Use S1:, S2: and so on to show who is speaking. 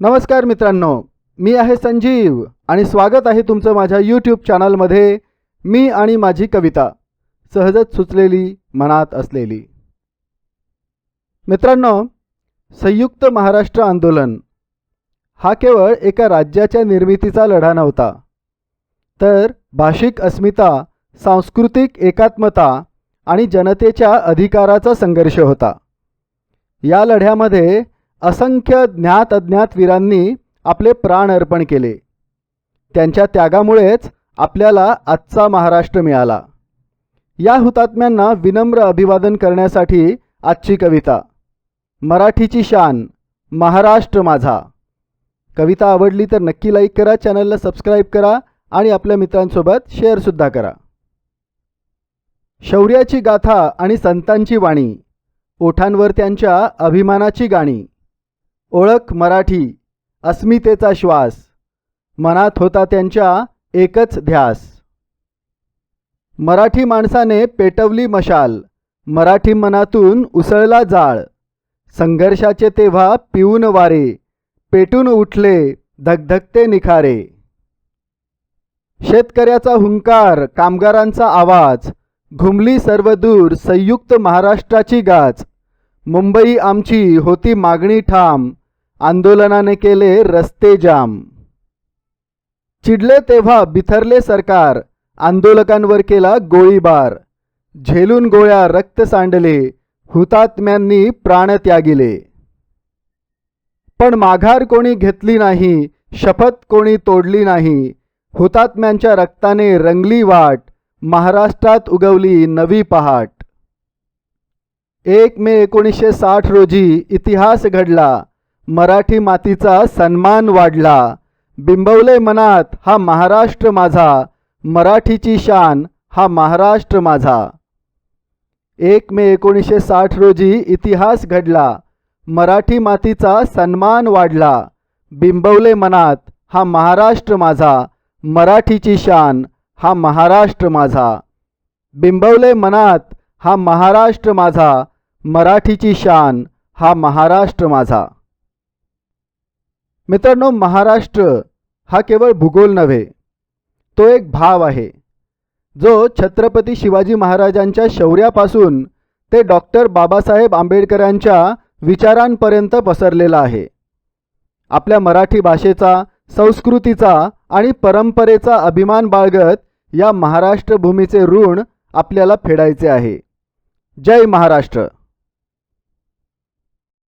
S1: नमस्कार मित्रांनो मी आहे संजीव आणि स्वागत आहे तुमचं माझ्या यूट्यूब चॅनलमध्ये मी आणि माझी कविता सहजच सुचलेली मनात असलेली. मित्रांनो संयुक्त महाराष्ट्र आंदोलन हा केवळ एका राज्याच्या निर्मितीचा लढा नव्हता तर भाषिक अस्मिता सांस्कृतिक एकात्मता आणि जनतेच्या अधिकाराचा संघर्ष होता. या लढ्यामध्ये असंख्य ज्ञात अज्ञात वीरांनी आपले प्राण अर्पण केले. त्यांच्या त्यागामुळेच आपल्याला आजचा महाराष्ट्र मिळाला. या हुतात्म्यांना विनम्र अभिवादन करण्यासाठी आजची कविता. मराठीची शान महाराष्ट्र माझा. कविता आवडली तर नक्की लाईक करा चॅनलला सबस्क्राईब करा आणि आपल्या मित्रांसोबत शेअरसुद्धा करा. शौर्याची गाथा आणि संतांची वाणी. ओठांवर त्यांच्या अभिमानाची गाणी. ओळख मराठी अस्मितेचा श्वास. मनात होता त्यांच्या एकच ध्यास. मराठी माणसाने पेटवली मशाल. मराठी मनातून उसळला जाळ. संघर्षाचे तेव्हा पिऊन वारे. पेटून उठले धगधगते निखारे. शेतकऱ्याचा हुंकार कामगारांचा आवाज. घुमली सर्वदूर संयुक्त महाराष्ट्राची गाज. मुंबई आमची होती मागणी ठाम. आंदोलनाने केले रस्ते जाम. चिडले तेव्हा बिथरले सरकार. आंदोलकांवर केला गोळीबार. झेलून गोळ्या रक्त सांडले. हुतात्म्यांनी प्राण त्यागिले. पण माघार कोणी घेतली नाही शपथ कोणी तोडली नाही. हुतात्म्यांच्या रक्ताने रंगली वाट महाराष्ट्रात उगवली नवी पहाट. एक मे एकोणीसशे साठ रोजी इतिहास घडला. मराठी मातीचा सन्मान वाढला. बिंबवले मनात हा महाराष्ट्र माझा. मराठीची शान हा महाराष्ट्र माझा. एक मे एकोणीसशे साठ रोजी इतिहास घडला. मराठी मातीचा सन्मान वाढला. बिंबवले मनात हा महाराष्ट्र माझा. मराठीची शान हा महाराष्ट्र माझा. बिंबवले मनात हा महाराष्ट्र माझा. मराठीची शान हा महाराष्ट्र माझा. मित्रांनो महाराष्ट्र हा केवळ भूगोल नव्हे तो एक भाव आहे. जो छत्रपती शिवाजी महाराजांच्या शौर्यापासून ते डॉक्टर बाबासाहेब आंबेडकरांच्या विचारांपर्यंत पसरलेला आहे. आपल्या मराठी भाषेचा संस्कृतीचा आणि परंपरेचा अभिमान बाळगत या महाराष्ट्र भूमीचे ऋण आपल्याला फेडायचे आहे. जय महाराष्ट्र!